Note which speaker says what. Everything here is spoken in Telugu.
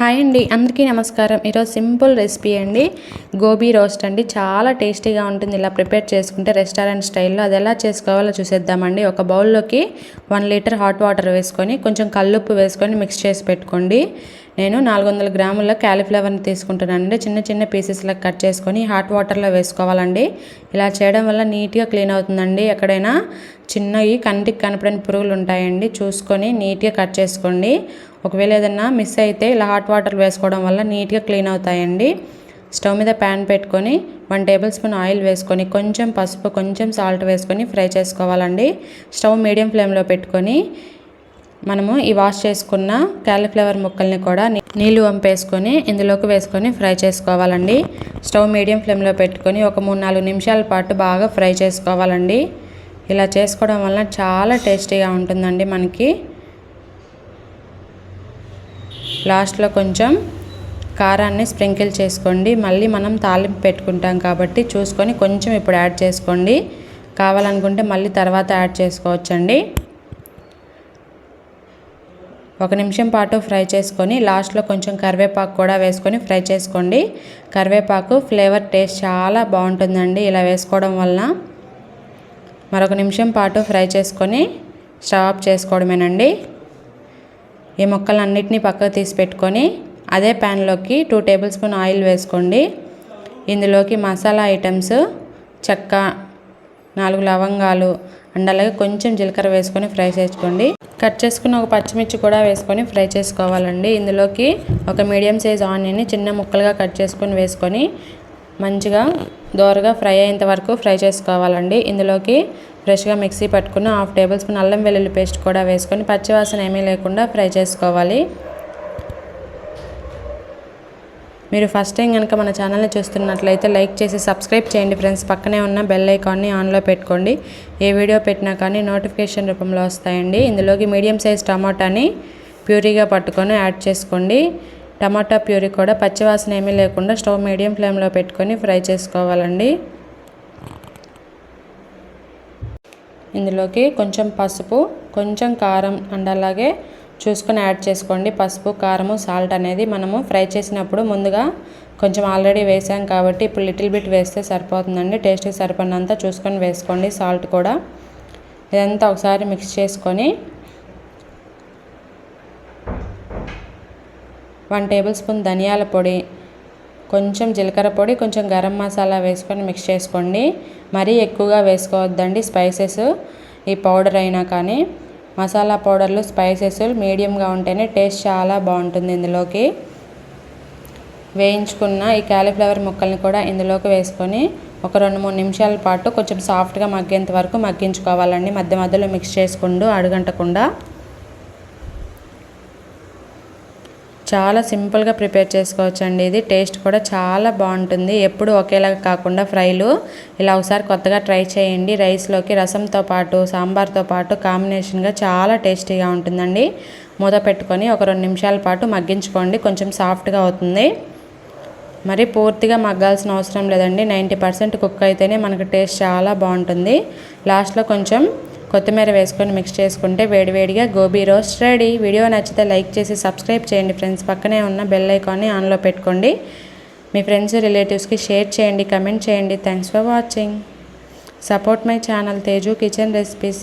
Speaker 1: హాయ్ అండి అందరికీ నమస్కారం. ఈరోజు సింపుల్ రెసిపీ అండి. గోబీ రోస్ట్ అండి. చాలా టేస్టీగా ఉంటుంది. ఇలా ప్రిపేర్ చేసుకుంటే రెస్టారెంట్ స్టైల్లో అది ఎలా చేసుకోవాలో చూసేద్దామండి. ఒక బౌల్లోకి వన్ లీటర్ హాట్ వాటర్ వేసుకొని కొంచెం కల్లుప్పు వేసుకొని మిక్స్ చేసి పెట్టుకోండి. నేను నాలుగు వందల గ్రాముల క్యాలీఫ్లవర్ని తీసుకుంటానండి చిన్న చిన్న పీసెస్లా కట్ చేసుకొని హాట్ వాటర్లో వేసుకోవాలండి. ఇలా చేయడం వల్ల నీట్గా క్లీన్ అవుతుందండి. ఎక్కడైనా చిన్నవి కంటికి కనపడని పురుగులు ఉంటాయండి. చూసుకొని నీట్గా కట్ చేసుకోండి. ఒకవేళ ఏదన్నా మిస్ అయితే ఇలా హాట్ వాటర్ వేసుకోవడం వల్ల నీట్గా క్లీన్ అవుతాయండి. స్టవ్ మీద ప్యాన్ పెట్టుకొని వన్ టేబుల్ స్పూన్ ఆయిల్ వేసుకొని కొంచెం పసుపు కొంచెం సాల్ట్ వేసుకొని ఫ్రై చేసుకోవాలండి. స్టవ్ మీడియం ఫ్లేమ్లో పెట్టుకొని మనము ఈ వాష్ చేసుకున్న క్యాలీఫ్లవర్ ముక్కల్ని కూడా నీళ్ళు వంపేసుకొని ఇందులోకి వేసుకొని ఫ్రై చేసుకోవాలండి. స్టవ్ మీడియం ఫ్లేమ్లో పెట్టుకొని ఒక మూడు నాలుగు నిమిషాల పాటు బాగా ఫ్రై చేసుకోవాలండి. ఇలా చేసుకోవడం వల్ల చాలా టేస్టీగా ఉంటుందండి మనకి. లాస్ట్లో కొంచెం కారాన్ని స్ప్రింకిల్ చేసుకోండి. మళ్ళీ మనం తాలింపు పెట్టుకుంటాం కాబట్టి చూసుకొని కొంచెం ఇప్పుడు యాడ్ చేసుకోండి. కావాలనుకుంటే మళ్ళీ తర్వాత యాడ్ చేసుకోవచ్చండి. ఒక నిమిషం పాటు ఫ్రై చేసుకొని లాస్ట్లో కొంచెం కరివేపాకు కూడా వేసుకొని ఫ్రై చేసుకోండి. కరివేపాకు ఫ్లేవర్ టేస్ట్ చాలా బాగుంటుందండి ఇలా వేసుకోవడం వలన. మరొక నిమిషం పాటు ఫ్రై చేసుకొని స్టవ్ ఆఫ్ చేసుకోవడమేనండి. ఈ ముక్కలన్నిటినీ పక్కకు తీసి పెట్టుకొని అదే ప్యాన్లోకి టూ టేబుల్ స్పూన్ ఆయిల్ వేసుకోండి. ఇందులోకి మసాలా ఐటమ్స్ చెక్క నాలుగు లవంగాలు అండ్ అలాగే కొంచెం జీలకర్ర వేసుకొని ఫ్రై చేసుకోండి. కట్ చేసుకున్న ఒక పచ్చిమిర్చి కూడా వేసుకొని ఫ్రై చేసుకోవాలండి. ఇందులోకి ఒక మీడియం సైజ్ ఆనియన్ని చిన్న ముక్కలుగా కట్ చేసుకొని వేసుకొని మంచిగా దోరగా ఫ్రై అయ్యేంత వరకు ఫ్రై చేసుకోవాలండి. ఇందులోకి ఫ్రెష్గా మిక్సీ పట్టుకుని హాఫ్ టేబుల్ స్పూన్ అల్లం వెల్లుల్లి పేస్ట్ కూడా వేసుకొని పచ్చివాసన ఏమీ లేకుండా ఫ్రై చేసుకోవాలి. మీరు ఫస్ట్ టైం కనుక మన ఛానల్ని చూస్తున్నట్లయితే లైక్ చేసి సబ్స్క్రైబ్ చేయండి ఫ్రెండ్స్. పక్కనే ఉన్న బెల్ ఐకాన్ని ఆన్లో పెట్టుకోండి. ఏ వీడియో పెట్టినా కానీ నోటిఫికేషన్ రూపంలో వస్తాయండి. ఇందులోకి మీడియం సైజ్ టమాటాని ప్యూరీగా పట్టుకొని యాడ్ చేసుకోండి. టమాటా ప్యూరీ కూడా పచ్చివాసన ఏమీ లేకుండా స్టవ్ మీడియం ఫ్లేమ్లో పెట్టుకొని ఫ్రై చేసుకోవాలండి. ఇందులోకి కొంచెం పసుపు కొంచెం కారం అండ్ అలాగే చూసుకొని యాడ్ చేసుకోండి. పసుపు కారము సాల్ట్ అనేది మనము ఫ్రై చేసినప్పుడు ముందుగా కొంచెం ఆల్రెడీ వేసాం కాబట్టి ఇప్పుడు లిటిల్ బిట్ వేస్తే సరిపోతుందండి. టేస్ట్కి సరిపడినంత చూసుకొని వేసుకోండి. సాల్ట్ కూడా ఇదంతా ఒకసారి మిక్స్ చేసుకొని వన్ టేబుల్ స్పూన్ ధనియాల పొడి కొంచెం జీలకర్ర పొడి కొంచెం గరం మసాలా వేసుకొని మిక్స్ చేసుకోండి. మరీ ఎక్కువగా వేసుకోవద్దండి స్పైసెస్ ఈ పౌడర్ అయినా కానీ మసాలా పౌడర్లు స్పైసెస్ మీడియంగా ఉంటేనే టేస్ట్ చాలా బాగుంటుంది ఇందులోకి. వేయించుకున్న ఈ క్యాలీఫ్లవర్ ముక్కల్ని కూడా ఇందులోకి వేసుకొని ఒక రెండు మూడు నిమిషాల పాటు కొంచెం సాఫ్ట్గా మగ్గేంత వరకు మగ్గించుకోవాలండి. మధ్య మధ్యలో మిక్స్ చేసుకుంటూ అడుగంటకుండా. చాలా సింపుల్గా ప్రిపేర్ చేసుకోవచ్చు అండి ఇది టేస్ట్ కూడా చాలా బాగుంటుంది. ఎప్పుడు ఒకేలాగా కాకుండా ఫ్రైలు ఇలా ఒకసారి కొత్తగా ట్రై చేయండి. రైస్లోకి రసంతో పాటు సాంబార్తో పాటు కాంబినేషన్గా చాలా టేస్టీగా ఉంటుందండి. మూత పెట్టుకొని ఒక రెండు నిమిషాల పాటు మగ్గించుకోండి. కొంచెం సాఫ్ట్గా అవుతుంది. మరి పూర్తిగా మగ్గాల్సిన అవసరం లేదండి. నైంటీ పర్సెంట్ కుక్ అయితేనే మనకు టేస్ట్ చాలా బాగుంటుంది. లాస్ట్లో కొంచెం కొత్తిమీర వేసుకొని మిక్స్ చేసుకుంటే వేడివేడిగా గోబీ రోస్ట్ రెడీ వీడియో నచ్చితే లైక్ చేసి సబ్స్క్రైబ్ చేయండి ఫ్రెండ్స్ పక్కనే ఉన్న బెల్ ఐకాన్ని ఆన్లో పెట్టుకోండి. మీ ఫ్రెండ్స్ రిలేటివ్స్కి షేర్ చేయండి కమెంట్ చేయండి. Thanks for watching support my channel Teju kitchen recipes